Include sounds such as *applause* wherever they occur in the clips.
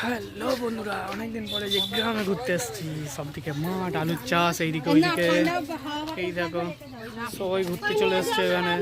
Hello বন্ধুরা অনেকদিন পরে যে গ্রামে ঘুরতে এসেছি সবদিকে মাঠ আলুর চাষ এইদিকে ওইদিকে। এই দেখো সবাই ঘুরতে চলে এসছে এখানে।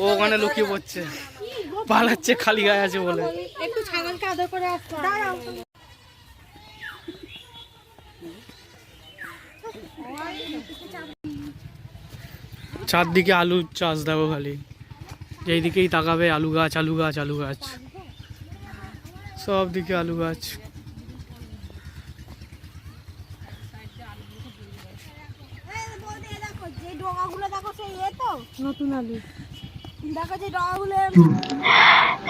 ও ওখানে লুকিয়ে পড়ছে। পালাচ্ছে খালি গায়ে আছে বলে। একটু ছাগলকে আদর করে দাঁড়াও। চারদিকে আলুর চাষ দেখো খালি। যেই দিকেই তাকাবে আলু গাছ আলু গাছ আলু গাছ। সব দিকে আলু গাছ।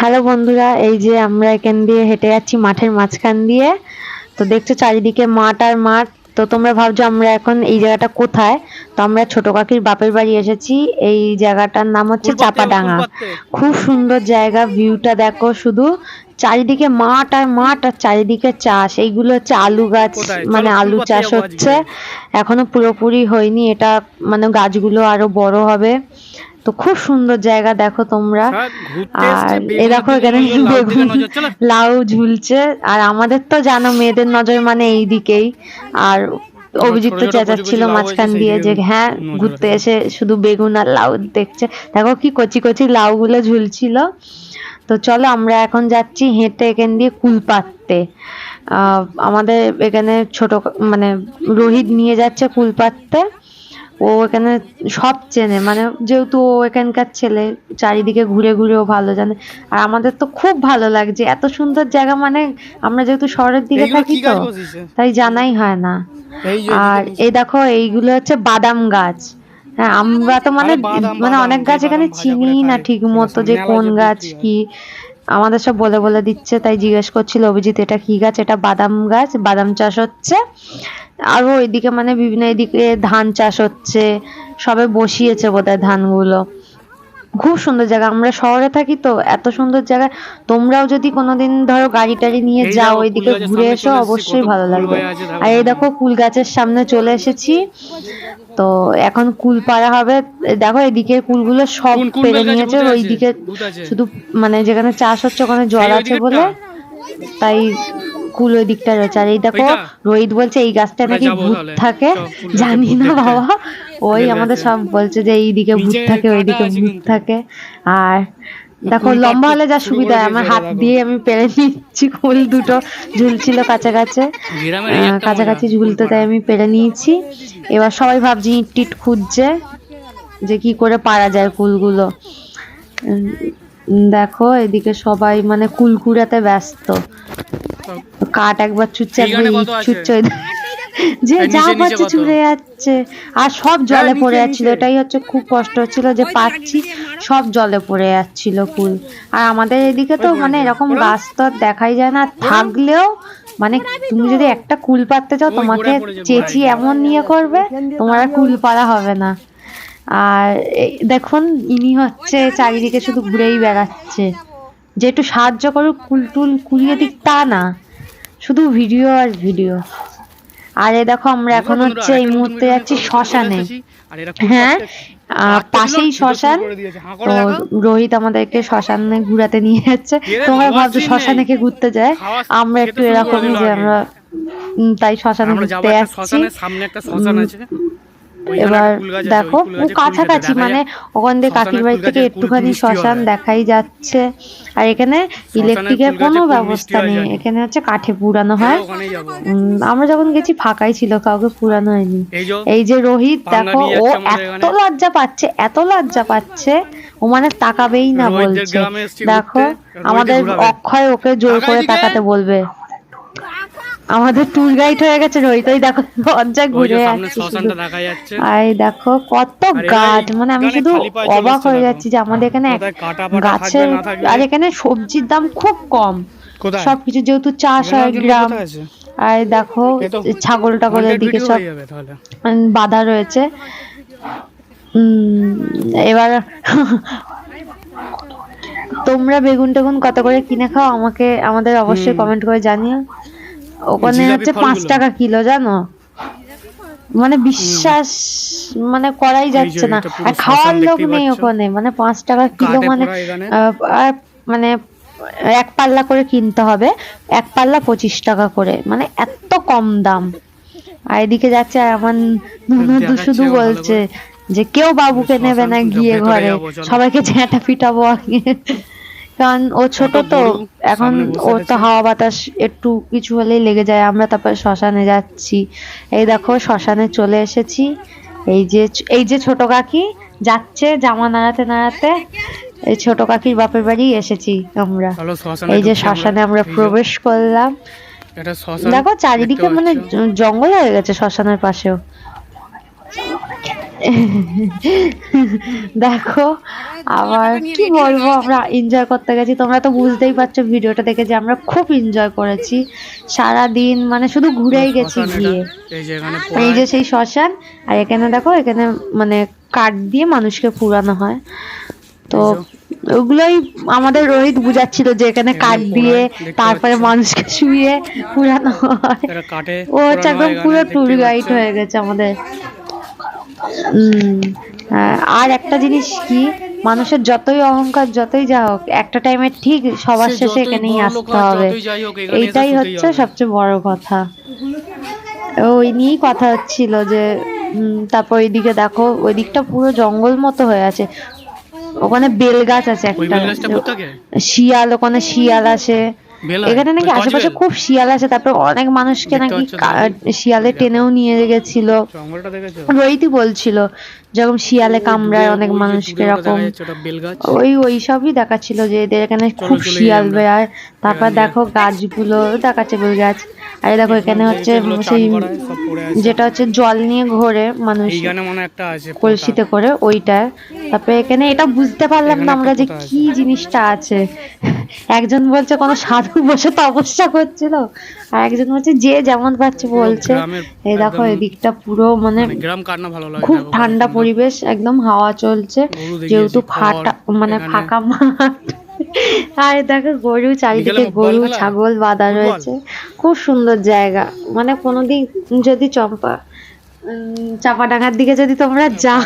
হ্যালো বন্ধুরা এই যে আমরা এখান দিয়ে হেঁটে যাচ্ছি মাঠের মাঝখান দিয়ে। তো দেখছ চারিদিকে মাঠ আর মাঠ। তো তোমরা ভাবছ আমরা এখন এই জায়গাটা কোথায়? তো আমরা ছোট কাকির বাপের বাড়ি এসেছি। এই জায়গাটার নাম হচ্ছে চাপাডাঙ্গা। খুব সুন্দর জায়গা ভিউটা দেখো শুধু। চারিদিকে মাঠ আর মাঠ আর চারিদিকে চাষ। এইগুলো হচ্ছে আলু গাছ মানে আলু চাষ হচ্ছে। এখনও পুরোপুরি হয়নি। এটা মানে গাছগুলো আরও বড় হবে। তো খুব সুন্দর জায়গা দেখো তোমরা। আর এ দেখো এখানে বেগুন লাউ ঝুলছে। আর আমাদের তো জানো মেয়েদের নজর মানে এইদিকেই। আর অভিজিৎ তো চেঁচাচ্ছিল মাঝখান দিয়ে যে হ্যাঁ ঘুরতে এসে শুধু বেগুন আর লাউ দেখছে। দেখো কি কচি কচি লাউ গুলো ঝুলছিল। তো চলো আমরা এখন যাচ্ছি হেঁটে এখান দিয়ে কুল পাততে আহ, আমাদের এখানে ছোট মানে রোহিত নিয়ে যাচ্ছে কুল পাততে ও এখানে সব চেনে মানে যেহেতু ও এখানকার ছেলে চারিদিকে ঘুরে ঘুরে ও ভালো জানে। আর আমাদের তো খুব ভালো লাগছে এত সুন্দর জায়গা মানে আমরা যেহেতু শহরের দিকে থাকি তো তাই জানাই হয় না। আর এই দেখো এইগুলো হচ্ছে বাদাম গাছ। হ্যাঁ আমরা তো মানে মানে অনেক গাছ এখানে চিনি না। ঠিক মতো যে কোন গাছ কি। আমাদের সব বলে বলে দিচ্ছে, তাই জিজ্ঞেস করছিল, অভিজিৎ, এটা কি গাছ? এটা বাদাম গাছ? বাদাম চাষ হচ্ছে? আর ওইদিকে মানে বিভিন্ন এদিকে ধান চাষ হচ্ছে, সবে বসিয়েছে বোধহয় ধানগুলো। খুব সুন্দর জায়গা আমরা শহরে থাকি তো এত সুন্দর জায়গা। তোমরাও যদি কোনোদিন ধরো গাড়ি টাড়ি নিয়ে যাও ওইদিকে ঘুরে এসো অবশ্যই ভালো লাগবে। আর এই দেখো কুল গাছের সামনে চলে এসেছি। তো এখন কুল পাড়া হবে দেখো এদিকে কুলগুলো সব পেরে নিয়েছে ওইদিকে শুধু মানে যেখানে চাষ হচ্ছে ওখানে জল আছে? বলে তাই কুল ওই দিকটা রয়েছে। আর এই দেখো রোহিত বলছে এই গাছটা নাকি ভূত থাকে? জানি না বাবা। ওই আমাদের সব বলছে যে এইদিকে ভূত থাকে ওইদিকে ভূত থাকে। আর দেখো লম্বা হলে যা সুবিধা করে আমার হাত দিয়ে আমি পেরে নিচ্ছি কুল দুটো ঝুলছিল কাছে কাছে গ্রামের এই আহ, কাছাকাছি ঝুলতে তাই আমি পেরে নিয়েছি। এবার সবাই ভাবছি ইট টিট খুঁজছে যে কি করে পারা যায় কুলগুলো দেখো এদিকে সবাই মানে কুল কুড়াতে ব্যস্ত। কাঠ একবার ছুটছে একবার ওই *laughs* যে যা পাচ্ছে? ছুড়ে যাচ্ছে। আর সব জলে হ্যাঁ, পড়ে যাচ্ছিল এটাই হচ্ছে খুব কষ্ট হচ্ছিল যে পাচ্ছি। সব জলে পড়ে যাচ্ছিল কুল আর আমাদের এদিকে তো মানে এরকম গাছ তো দেখাই যায় না। থাকলেও মানে তুমি যদি একটা কুল পাততে চাও তোমাকে চেঁচি এমন নিয়ে করবে তোমার আর কুল পাড়া হবে না। আর এই দেখুন ইনি হচ্ছে চারিদিকে শুধু ঘুরেই বেড়াচ্ছে। যে একটু সাহায্য করুক কুল টুল কুলিয়ে দিক তা না। শুধু ভিডিও আর ভিডিও। আর এই দেখো আমরা এখন হচ্ছে এই মুহূর্তে যাচ্ছি শ্মশানে। হ্যাঁ? পাশেই শ্মশান। করে তো রোহিত আমাদেরকে শ্মশানে ঘুরাতে নিয়ে যাচ্ছে। তোমরা ভাবছ শ্মশানে। কে ঘুরতে যায়? আমরা একটু এরকমই যে আমরা তাই শ্মশানে ঘুরতে যাচ্ছি সামনে একটা শ্মশান আছে। এবার দেখো ও কাছাকাছি মানে ওখান দিয়ে কাকির বাড়ি থেকে একটুখানি শ্মশান দেখাই যাচ্ছে। আর এখানে ইলেকট্রিকের কোনো ব্যবস্থা নেই। এখানে হচ্ছে কাঠে পুরানো হয়। উম, আমরা যখন গেছি ফাঁকাই ছিল কাউকে পুরানো হয়নি। এই যে রোহিত দেখো ও এত লজ্জা পাচ্ছে এত লজ্জা পাচ্ছে। ও মানে তাকাবেই না বলছে। দেখো আমাদের অক্ষয় ওকে জোর করে তাকাতে বলবে। আমাদের ট্যুর গাইড হয়ে গেছে রোহিত। ওই দেখো যে ঘুরে আর দেখো কত গাছ। মানে আমি শুধু অবাক হয়ে যাচ্ছি যে আমাদের এখানে গাছের আর এখানে সবজির দাম খুব কম। সবকিছু যেহেতু চাষ হয় গ্রাম। আর দেখো ছাগল টাগলের দিকে সব বাধা রয়েছে। এবার তোমরা বেগুন টেগুন কত করে কিনে খাও আমাকে আমাদের অবশ্যই কমেন্ট করে জানিও। ওখানে হচ্ছে পাঁচ টাকা কিলো জানো? মানে বিশ্বাস মানে করাই যাচ্ছে না। আর খাওয়ার লোক নেই ওখানে। মানে পাঁচ টাকা কিলো মানে মানে এক পাল্লা করে কিনতে হবে। এক পাল্লা পঁচিশ টাকা করে। মানে এত কম দাম। আর এদিকে যাচ্ছে আর আমার ননদ শুধু বলছে যে কেউ বাবুকে নেবে না গিয়ে ঘরে। সবাইকে ঝেঁটা পিটাবো আগে। কারণ ও ছোট তো এখন ওর তো হাওয়া বাতাস একটু কিছু হলেই লেগে যায়। আমরা তারপর শ্মশানে যাচ্ছি। এই দেখো শ্মশানে চলে এসেছি। এই যে এই যে ছোট কাকি যাচ্ছে জামা নাড়াতে নাড়াতে। এই ছোট কাকির বাপের বাড়ি এসেছি আমরা। এই যে শ্মশানে আমরা প্রবেশ করলাম। দেখো চারিদিকে মানে জঙ্গল হয়ে গেছে শ্মশানের পাশেও। দেখো আবার কি বলব আমরা এনজয় করতে গেছি। তোমরা তো বুঝতেই পারছ ভিডিওটা দেখে যে আমরা খুব এনজয় করেছি। সারা দিন মানে শুধু ঘুরেই গেছি গিয়ে। এই যে এখানে এই যে পোড়ায়। সেই শ্মশান আর এখানে দেখো এখানে মানে কাঠ দিয়ে মানুষকে পুরানো হয়। তো ওগুলোই আমাদের রোহিত বুঝাচ্ছিল যে এখানে কাঠ দিয়ে তারপরে মানুষকে শুয়ে পুরানো হয়। ও হচ্ছে একদম পুরো ট্যুর গাইড হয়ে গেছে আমাদের। হ্যাঁ, আর একটা জিনিস কি মানুষের যতই অহংকার যতই যা হোক একটা টাইমে ঠিক সবার শেষে এখানেই আসতে হবে। এইটাই হচ্ছে সবচেয়ে বড় কথা। ওই নিয়েই কথা হচ্ছিল যে উম, তারপর ওইদিকে দেখো ওই দিকটা পুরো জঙ্গল মতো হয়ে আছে। ওখানে বেল গাছ আছে একটা। শিয়াল ওখানে শিয়াল আছে এখানে নাকি আশেপাশে খুব শিয়াল আছে তারপর অনেক মানুষকে নাকি শিয়ালে টেনেও নিয়ে গেছিল। জঙ্গলটা রোহিতই বলছিল যেরকম শিয়ালে কামড়ায় ওই অনেক মানুষকে এরকম ওই ওই সবই দেখাচ্ছিল যে এদের এখানে খুব শিয়াল। বেড়ায়। তারপর দেখো গাছগুলো দেখাচ্ছে বেল গাছ আর দেখো এখানে হচ্ছে সেই। যেটা হচ্ছে জল নিয়ে ঘোরে মানুষ কলসিতে করে ওইটা তারপরে এখানে এটা বুঝতে পারলাম না আমরা যে কি জিনিসটা আছে। একজন বলছে কোনো সাধু বসে তপস্যা করছিল। আর একজন বলছে যে যেমন পাচ্ছে বলছে। এই দেখো এদিকটা পুরো মানে মানে খুব ঠান্ডা পরিবেশ একদম হাওয়া চলছে। যেহেতু ফাটা মানে ফাঁকা মাঠ। আর দেখো গরু চারিদিকে গরু ছাগল বাঁধা রয়েছে। খুব সুন্দর জায়গা। মানে কোনোদিন যদি চম্পা চাপাডাঙ্গার দিকে যদি তোমরা যাও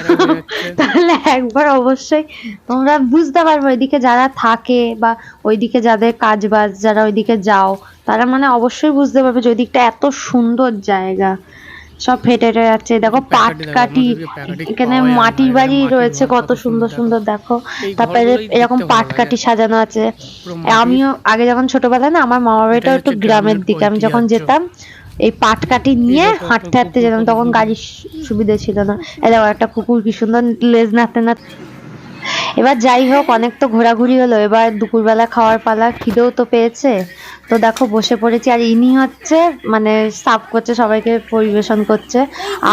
তাহলে একবার অবশ্যই তোমরা বুঝতে পারবে ওইদিকে যারা থাকে বা ওইদিকে যাদের কাজ বাজ যারা ওইদিকে যাও তারা মানে অবশ্যই বুঝতে পারবে যে ওইদিকটা এত সুন্দর জায়গা। সব ফেটে যাচ্ছে। দেখো পাট কাটি এখানে মাটির বাড়ি রয়েছে কত সুন্দর সুন্দর দেখো। তারপরে এরকম পাট কাটি সাজানো আছে। আমিও আগে যখন ছোটবেলায় না আমার মামা বাড়িটা একটু গ্রামের গ্রামের দিকে আমি যখন যেতাম এই পাট কাটি নিয়ে হাঁটতে হাঁটতে যেতাম তখন গাড়ির সুবিধা ছিল না। এই দেখো একটা কুকুর কি সুন্দর লেজ নাড়তে নাড়তে। এবার যাই হোক অনেক তো ঘোরাঘুরি হলো। এবার দুপুরবেলা খাওয়ার পালা খিদেও তো পেয়েছে। তো দেখো বসে পড়েছি আর ইনি হচ্ছে মানে সাফ করছে সবাইকে পরিবেশন করছে।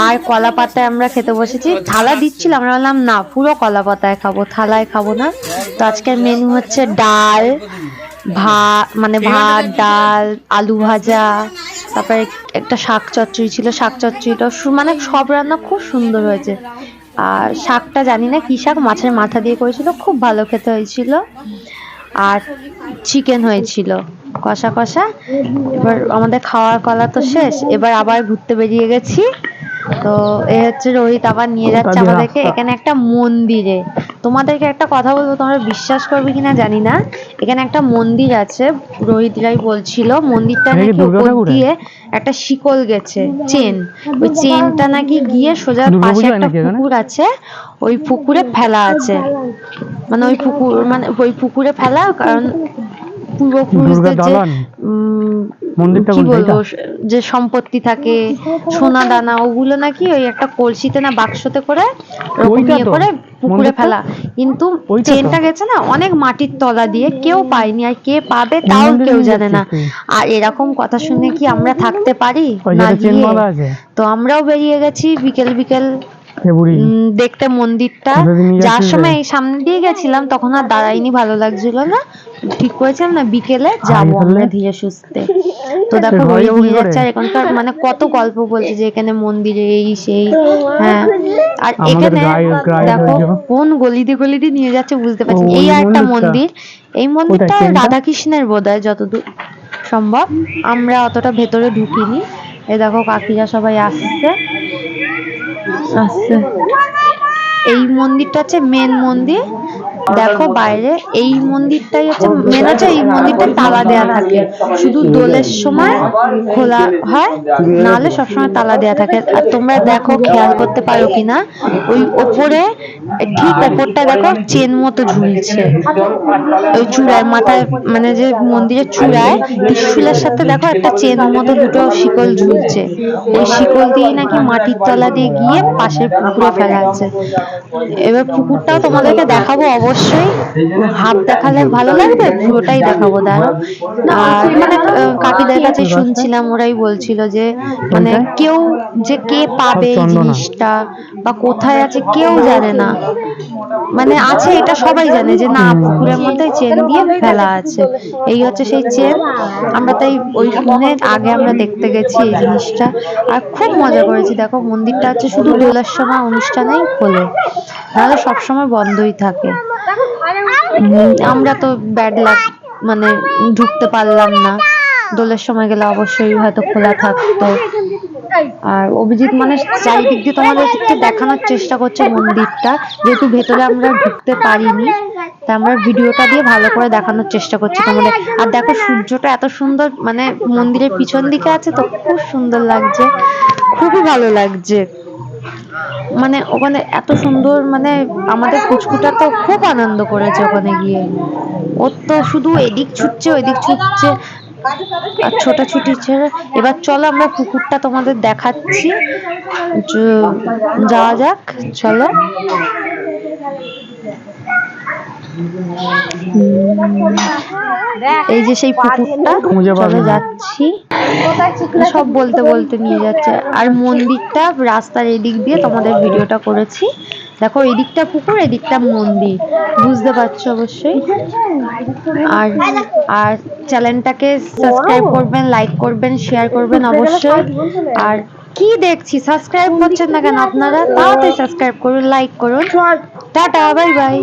আর কলা পাতায় আমরা খেতে বসেছি। থালা দিচ্ছিল আমরা বললাম না পুরো কলা পাতায় খাব থালায় খাব না। তো আজকের মেনু হচ্ছে ডাল ভাত মানে ভাত ডাল আলু ভাজা তারপরে একটা শাক চচ্চড়ি ছিল শাক চচ্চড়িটা মানে সব রান্না খুব সুন্দর হয়েছে। আর শাকটা জানি না কি শাক মাছের মাথা দিয়ে করেছিল খুব ভালো খেতে হয়েছিল। আর চিকেন হয়েছিল কষা কষা। এবার আমাদের খাওয়ার কলা তো শেষ এবার আবার ঘুরতে বেরিয়ে গেছি। তো এ হচ্ছে রোহিত আবার নিয়ে যাচ্ছে আমাদেরকে এখানে একটা মন্দিরে। তোমাদেরকে একটা কথা বলব তোমরা বিশ্বাস করবে কিনা জানি না। এখানে একটা মন্দির আছে রোহিত রাই বলছিল মন্দিরটা নাকি উপর দিয়ে একটা শিকল গেছে চেন। ওই চেনটা নাকি গিয়ে সোজা পাশে একটা পুকুর আছে ওই পুকুরে ফেলা আছে। মানে ওই পুকুর মানে ওই পুকুরে ফেলা কারণ পূর্বপুরুষদের যে মন্দিরটা কি বলব যে সম্পত্তি থাকে সোনা দানা ওগুলো নাকি ওই একটা কলসিতে না বাক্সতে করে ইয়ে করে পুকুরে ফেলা। কিন্তু চেনটা গেছে না অনেক মাটির তলা দিয়ে কেউ পায়নি আর কে পাবে তাও কেউ জানে না। আর এরকম কথা শুনে কি আমরা থাকতে পারি? না গিয়ে। তো আমরাও বেরিয়ে গেছি বিকেল বিকেল দেখতে মন্দিরটা। কোথায় নিয়ে যার সময় এই সামনে দিয়ে গেছিলাম তখন আর দাঁড়াইনি ভালো লাগছিল না। ঠিক করেছিলাম না বিকেলে যাব আমরা ধীরে সুস্থে। তো দেখো সে ঘরে? যাচ্ছে আর এখানকার মানে কত গল্প বলছে যে এখানে মন্দিরে এই সেই হ্যাঁ। আর এখানে দেখো। কোন গলিতে গলিতে নিয়ে যাচ্ছে বুঝতে পারছি এই আর একটা মন্দির। এই মন্দিরটা? রাধাকৃষ্ণের বোধ হয় যতদূর সম্ভব। আমরা অতটা ভেতরে ঢুকিনি। এই দেখো কাকিরা সবাই আসছে। আসছে এই মন্দিরটা হচ্ছে মেন মন্দির। দেখো বাইরে এই মন্দিরটাই হচ্ছে মেন হচ্ছে এই মন্দিরটা তালা দেয়া থাকে। শুধু দোলের সময় খোলা হয় নাহলে সবসময় তালা দেয়া থাকে। আর তোমরা দেখো খেয়াল করতে পারো কিনা ওই ওপরে ঠিক ওপরটা দেখো চেন মতো ঝুলছে। ওই চূড়ায় মাথায় মানে যে মন্দিরের চূড়ায় ত্রিশূলের সাথে দেখো একটা চেন মতো দুটো শিকল ঝুলছে। ওই শিকল দিয়ে নাকি মাটির তলা দিয়ে গিয়ে পাশের পুকুরে ফেলা আছে। এবার পুকুরটাও তোমাদেরকে দেখাবো অবশ্যই হাত দেখালে ভালো লাগবে? পুরোটাই দেখাবো দাঁড়ো আর মানে কাকিদের কাছে শুনছিলাম ওরাই বলছিল যে মানে কেউ যে কে পাবে এই জিনিসটা বা কোথায় আছে কেউ জানে না। মানে আছে এটা সবাই জানে যে না পুকুরের মধ্যে চেন দিয়ে ফেলা আছে। এই হচ্ছে সেই চেন। আমরা তাই ওই শুনে আগে আমরা দেখতে গেছি এই জিনিসটা। আর খুব মজা করেছি। দেখো মন্দিরটা হচ্ছে শুধু দোলার সময় অনুষ্ঠানেই খোলে। নাহলে সবসময় বন্ধই থাকে। আমরা তো ব্যাড লাক মানে ঢুকতে পারলাম না। দোলের সময় গেলে অবশ্যই হয়তো খোলা থাকতো। আর অভিজিৎ মানে চারিদিক দিয়ে তোমাদেরকে দেখানোর চেষ্টা করছে মন্দিরটা। যেহেতু ভেতরে আমরা ঢুকতে পারিনি তা আমরা ভিডিওটা দিয়ে ভালো করে দেখানোর চেষ্টা করছি তোমাদের। আর দেখো সূর্যটা এত সুন্দর মানে মন্দিরের পিছন দিকে আছে তো, খুব সুন্দর লাগছে। খুবই ভালো লাগছে। মানে ওখানে এত সুন্দর মানে আমাদের পুচকুটা তো খুব আনন্দ করেছে ওখানে গিয়ে। ওর তো শুধু এদিক ছুটছে, ওইদিক ছুটছে, আর ছোটাছুটি ছেড়ে। এবার চলো আমরা পুকুরটা তোমাদের দেখাচ্ছি। যাওয়া যাক, চলো। এই যে সেই পুকুরটা চলো যাচ্ছি। সব বলতে বলতে নিয়ে যাচ্ছে। আর মন্দিরটা রাস্তার এদিক দিয়ে তোমাদের ভিডিওটা করেছি। দেখো এদিকটা পুকুর এদিকটা মন্দির। বুঝতে পারছ অবশ্যই? আর আর চ্যানেলটাকে সাবস্ক্রাইব করবেন লাইক করবেন শেয়ার করবেন অবশ্যই। আর কি দেখছি? সাবস্ক্রাইব করছেন না কেন আপনারা? তাড়াতাড়ি সাবস্ক্রাইব করুন লাইক করুন। Tata bye bye.